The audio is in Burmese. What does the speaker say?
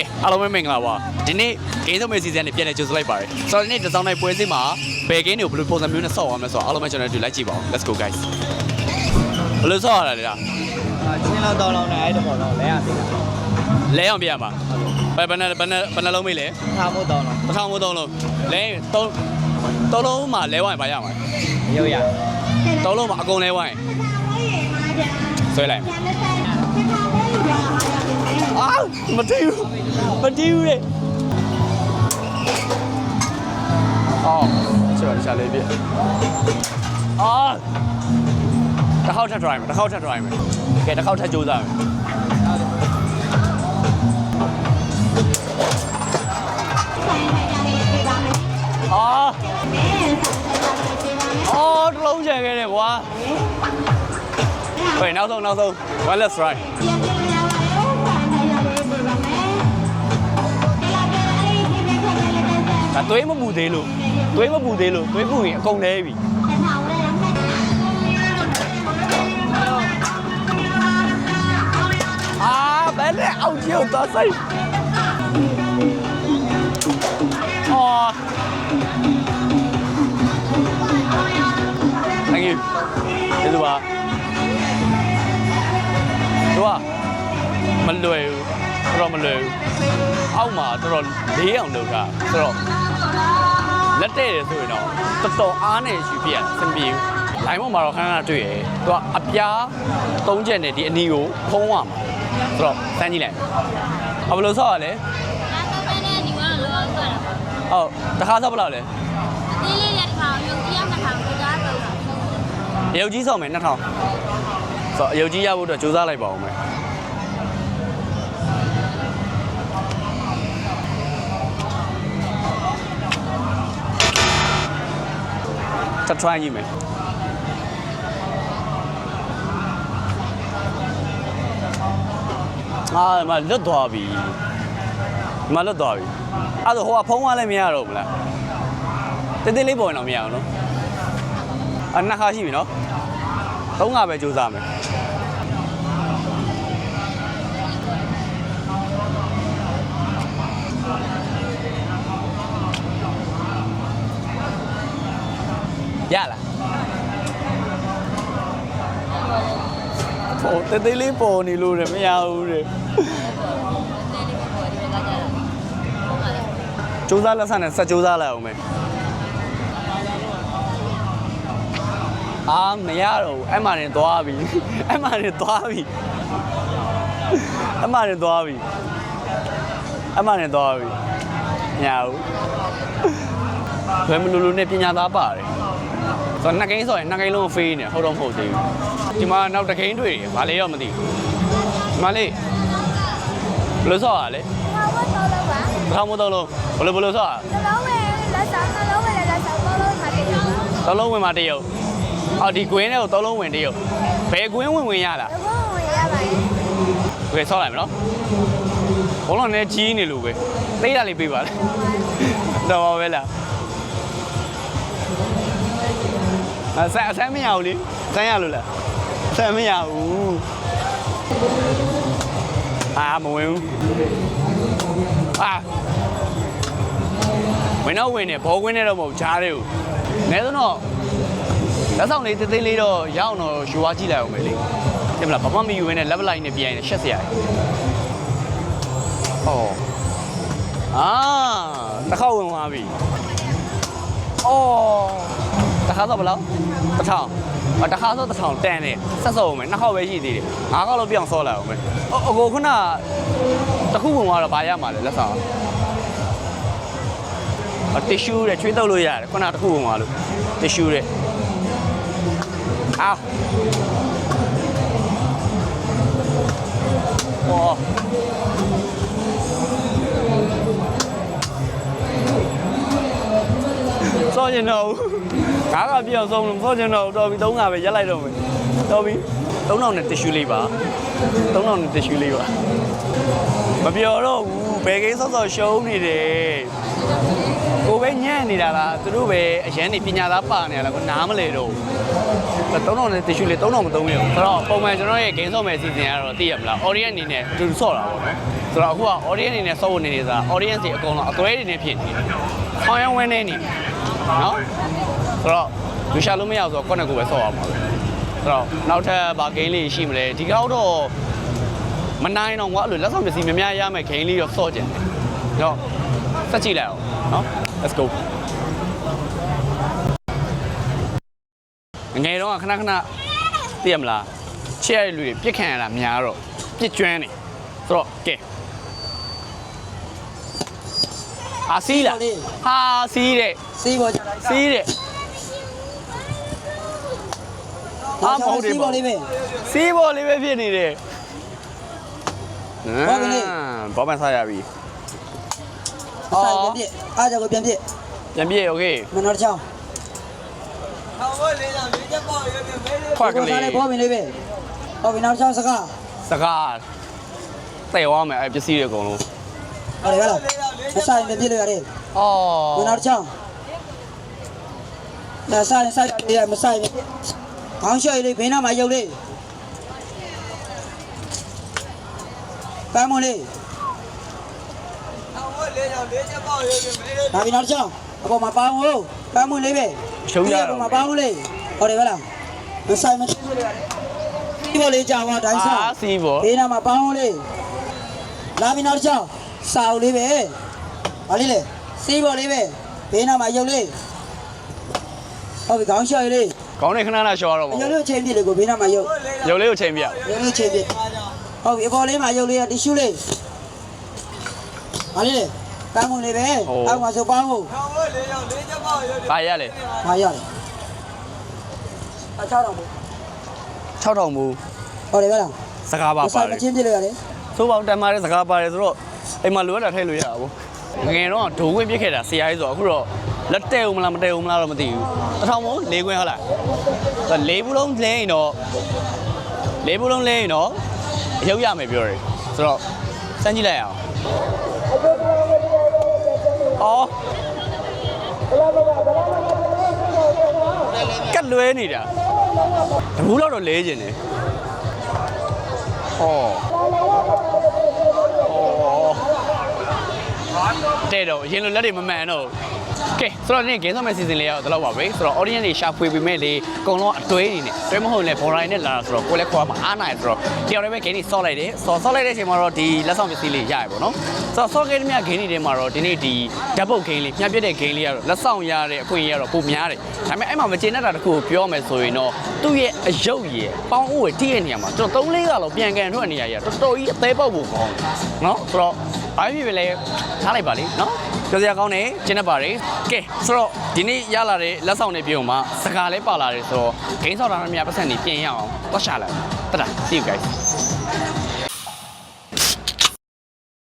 ကဲအားလုံးပဲမင်္ဂလာပါဒီနေ့ဂိမ်းဆုံးမဲ့စီဇန်နဲ့ပြန်လည်ကြိုဆိုလိုက်ပါတယ်ဆိုတော့ဒီနေ့ဒီဇောင်းနိုင်ပွဲစဉ်မှာဘယ်ဂိမ်းတွေကိုဘယ်လိုပုံစံမျိုးနဲ့ဆော့အောင်မလဲဆိုတော့အားလုံးပဲကျွန်တော်တို့လိုက်ကြည့်ပါဦး let's go guys ဘယ်လိုဆော့ရတာလဲလားချင်းလောက်တော့လောက်နဲ့အဲ့တပေါ်တော့လဲရပြီလဲအောင်ပြရမှာဘယ်ဘယ်နဲ့ဘယ်နဲ့ဘယ်နှလုံးမေးလဲထားဖို့တော့လောက်တစ်ထောင်မို့သုံးလုံးလဲသုံးသုံးလုံးမှာလဲဝိုင်းပါရမှာရုပ်ရသုံးလုံးမှာအကုန်လဲဝိုင်းဆွဲလိုက် အာမတီးဘူးမတီးဘူးလေအော်ချောချာလေးပြအာတစ်ခေါက်ထပ် try မယ်တစ်ခေါက်ထပ် try မယ်ကဲတစ်ခေါက်ထပ်ကြိုးစားမယ်အာအော်တစ်လုံးချန်ခဲ့တယ်ကွာဝေးနောက်ဆုံးနောက်ဆုံး one last try ဒါသွေးမပူသေးလို့သွေးမပူသေးလို့သွေးပူရင်အကုန်လဲပြီအာဘယ်နဲ့အောက်ကြီးကိုသွားဆိုင်အော် thank you ကျေးဇူးပါတို့ကမလွယ်ဘူးတော်တော်မလွယ်ဘူးအောက်မှာတော်တော်လေးအောင်လုပ်တာဆိုတော့ လက်တဲ့တယ်ဆိုရင်တော့တော်တော်အားနဲ့ယူပြရစင်ပြေဘူးလိုင်းပေါ်မှာတော့ခဏခဏတွေ့ရယ်သူကအပြားသုံးချက်နဲ့ဒီအနီကိုဖုံးရမှာဆိုတော့စမ်းကြည့်လိုက်အဘယ်လိုဆောက်ရလဲဟုတ်တစ်ခါဆောက်ဘယ်လောက်လဲအယုတ်ကြီးဆောက်မယ်2000ဆိုတော့အယုတ်ကြီးရဖို့အတွက်စူးစမ်းလိုက်ပါဦးမယ် try ကြည့်မယ်အာဒီမလွတ်သွားပြီဒီမလွတ်သွားပြီအဲ့ဒါဟိုကဖုံးသွားလည်းမရတော့ဘူးလားတင်းတင်းလေးပေါ်ရင်တော့မရအောင်နော်အနှစ်ခါရှိပြီနော်သုံးခါပဲကြိုးစားမယ်ရလားပေါ် တင်းတင်းလေးပေါ်နေလို့လည်းမရဘူးတဲ့ကြိုးစားလက်ဆက်နဲ့ဆက်ကြိုးစားလိုက်အောင်မယ်အာမရတော့ဘူးအဲ့မှနေသွားပြီအဲ့မှနေသွားပြီအဲ့မှနေသွားပြီအဲ့မှနေသွားပြီမရဘူးဘယ်မလူလူနဲ့ပညာသားပါတယ်ဆိုတော့နှစ်ကိန်းဆိုရင်နှစ်ကိန်းလုံးဖေးနေဟုတ်တော့မဟုတ်သေးဘူး ဒီမှာနောက်တစ်ကိန်းတွေ့တယ်ဘာလဲတော့မသိဘူးဒီမှာလေးဘယ်လိုဆော့ရလဲတစ်ထောင်မို့သုံးလုံးဘယ်လိုဘယ်လိုဆော့ရသုံးလုံးဝင်มาတရုပ်အော်ဒီကွင်းနဲ့ကိုသုံးလုံးဝင်တရုပ်ဘယ်ကွင်းဝင်ဝင်ရလား โอเคဆောက်လိုက်မယ်နော်ဘုံလုံးနဲ့ကြီးနေလို့ပဲသိတာလေးပေးပါလေတော့ပါပဲလားအဆန်းအဆန်းမရဘူးလေဆန်းရလို့လား ဆန်းမရဘူးအာမဝင်ဘူးအာဝင်တော့ဝင်နေဘောကွင်းနဲ့တော့မဟုတ်ဂျားတဲ့ကိုနဲဆိုတော့လက်ဆောင်လေးသေးသေးလေးတော့ရအောင်တော့ယူသွားကြည့်လိုက်အောင်ပဲလေတင်မလားဘာမှမယူဘဲနဲ့ level line နဲ့ပြန်ရင်ရှက်စရာကြီးဟောအာတစ်ခေါက်ဝင်သွားပြီအော်တစ်ခါတော့ဘယ်လောက်တစ်ထောင်အ တစ်ခါဆိုတစ်ထောင်တန်တယ်ဆက်စောမယ်နှစ်ခေါက်ပဲရှိသေးတယ်ငါးခေါက်လို့ပြောင်းဆော့လိုက်အောင်ပဲအအကိုခုနတစ်ခုဝင်သွားတော့ဘာရမှာလဲလက်ဆောင်အတီရှူးတဲ့ချွေးတုပ်လို့ရတယ်ခုနတစ်ခုဝင်သွားလို့တီရှူးတဲ့အော်ဟော စောကျင်တော့ငါးကပြောင်းဆုံးလို့စောကျင်တော့တော်ပြီသုံးကပဲရက်လိုက်တော့မယ်တော်ပြီ3000နဲ့တ िश ူးလေးပါ3000နဲ့တ िश ူးလေးပါမပြောတော့ဘူးဘယ်ကိန်းစောစောရှုံးနေတယ်ကိုပဲညံ့နေတာလားသူတို့ပဲအရန်နေပညာသားပါနေရလားကိုနားမလဲတော့ဘူး 3000နဲ့တ िश လေ3000မသုံးရဘူးဆိုတော့ပုံမှန်ကျွန်တော်ရဲ့ game ဆော့မဲ့အစီအစဉ်ကတော့သိရမလား audience အနေနဲ့တူဆော့တာပေါ့နော်ဆိုတော့အခုက audience အနေနဲ့ဆော့ဖို့နေနေစား audience တွေအကုန်လုံးအသွဲတွေနဲ့ဖြစ်နေတယ်။ဆောင်းရမ်းဝင်းနေနေ နော်ဆိုတော့လူရှာလို့မရဘူးဆိုတော့ကိုယ့်နဲ့ကိုယ်ပဲဆော့ရမှာပဲဆိုတော့နောက်ထပ်ဘာ game လေးရှိမလဲဒီကောက်တော့မနိုင်တော့ကွာအဲ့လိုလက်ဆောင်ပစ္စည်းများများရမယ် game လေးတော့ဆော့ကြတယ်။တော့စက်ကြည့်လိုက်အောင်နော် let's go ငယ်တော့ခဏခဏသိရမလားချစ်ရတဲ့လူတွေပြစ်ခံရတာများတော့ပြစ်ကျွမ်းနေဆိုတော့ကဲအာစီးလားဟာစီးတဲ့ စီးပေါ်ကြတာ စီးတဲ့အာမဟုတ်တယ် စီး ပေါ့ ပေါ်လေးပဲ စီးပေါ်လေးပဲဖြစ်နေတယ် ဘာလဲ ဘောမဆာရပြီ ဆိုင်ပြန်ပြစ်အားကြောင့်ပြန်ပြစ် ပြန်ပြေโอเค မနော်တစ်ချောင်း ခွက်ကလေး ဘောပင်လေးပဲဟုတ်ပြီနောက်တစ်ချောင်းစကား စကားတဲ့သွားမယ်အဲ့ပစ္စည်းတွေအကုန်လုံး ဟုတ်တယ်ဗျာမဆိုင်ပြန်ပြစ်လို့ရတယ် အော် မနော်တစ်ချောင်း ဒါဆိုင်ဆိုင်ရမဆိုင်ခေါင်းလျှော့လေးဘင်းနာမှာရုပ်လေးပန်းမလေးဒါပြီးနောက်တစ်ချောင်းအပေါ်မှာပန်းမို့ပန်းမလေးပဲရှုံးရအတော့ပေါ်မှာပန်းမလေးဟုတ်တယ်ဗျာမဆိုင်မချင်းလို့ရတယ်ဒီပေါ်လေးကြာသွားတိုင်းဆိုင်အာစီးပေါ်ဘေးနားမှာပေါင်းလေးလာပြီးနောက်တစ်ချောင်းစာအုပ်လေးပဲဘာလေးလဲစီးပေါ်လေးပဲဘေးနားမှာရုပ်လေး ဟုတ်ပြီခေါင်းလျှော့ရလေးခေါင်းနဲ့ခဏခဏရှော့ရတော့မှာရုပ်လေးကိုချိန်ပြစ်လေးကိုဘေးနားမှာရုပ်ရုပ်လေးကိုချိန်ပြရုပ်လေးချိန်ပြစ်ဟုတ်ပြီအပေါ်လေးမှာရုပ်လေးကတီရှူးလေးဘာလေးလဲတန်းမွန်လေးပဲအောက်မှာဆိုပေါင်းဖို့ဘာရလဲဟာရတယ်အချောင်းတော့6000ဘူးဟုတ်တယ်ဗျာလားစကားပါမပါဆိုင်မတယ်ချင်းပြစ်လို့ရတယ်သို့ပေါင်းတန်မာတဲ့စကားပါတယ်ဆိုတော့အိမ်မှာလိုရတာထည့်လို့ရတာပေါ့ငယ်တော့ဒိုးခွင့်ပြစ်ခဲ့တာဆရာကြီးဆိုတော့အခုတော့ လက်တဲဦးမလားမတဲဦးမလားတော့မသိဘူးတစ်ထောင်မို့၄ခွင့်ဟုတ်လားဆိုတော့၄ဘူးလုံးလဲရင်တော့၄ဘူးလုံးလဲရင်တော့အရုပ်ရမယ်ပြောတယ်ဆိုတော့စမ်းကြည့်လိုက်အောင်အော်ကတ်လွဲနေတာတဘူးလောက်တော့လဲကျင်တယ်ဟောတဲ့တော့အရင်လိုလက်တွေမမှန်တော့ဘူး ကဲဆိုတော့ဒီဂိမ်းဆော့မဲ့စီစဉ်လေးရောက်တော့ပါပဲဆိုတော့ audience တွေရှာဖွေပေးမဲ့လေအကုန်လုံးအတွဲနေနဲ့တွဲမဟုတ်လေ border နဲ့လာတာဆိုတော့ကိုယ်လည်းခေါ်မှာအားနိုင်ဆိုတော့တယောက်တည်းပဲဂိမ်းတွေဆော့လိုက်တယ်ဆော့ဆော့လိုက်တဲ့အချိန်မှာတော့ဒီလက်ဆောင်ပစ္စည်းလေးရရပေါ့နော်ဆိုတော့ဆော့ဂိမ်းတွေမြဂိမ်းတွေထဲမှာတော့ဒီနေ့ဒီဓာတ်ပုတ်ဂိမ်းလေးညှပ်ပြတဲ့ဂိမ်းလေးကတော့လက်ဆောင်ရတဲ့အခွင့်အရေးကတော့ပုံများတယ်ဒါပေမဲ့အဲ့မှာမကျေနပ်တာတစ်ခုကိုပြောမယ်ဆိုရင်တော့သူ့ရဲ့အယုတ်ရယ်ပေါင်းအိုးရယ်တိရဲ့နေရာမှာကျွန်တော်၃-၄ကလောက်ပြန်ကန်ထွက်နေရရတော်တော်ကြီးအသေးပေါက်ဖို့ကောင်းတယ်နော်ဆိုတော့ဘာဖြစ်ဖြစ်လဲထားလိုက်ပါလေနော် ပြောစရာကောင်းတယ်ကျင်းနေပါတယ်ကဲဆိုတော့ဒီနေ့ရလာတဲ့လက်ဆောင်တွေပြုံမှာစကားလဲပါလာတယ်ဆိုတော့ဂိမ်းဆောက်တာနဲ့များပတ်စံနေပြင်ရအောင်တော့ရှာလိုက်တတာ see you guys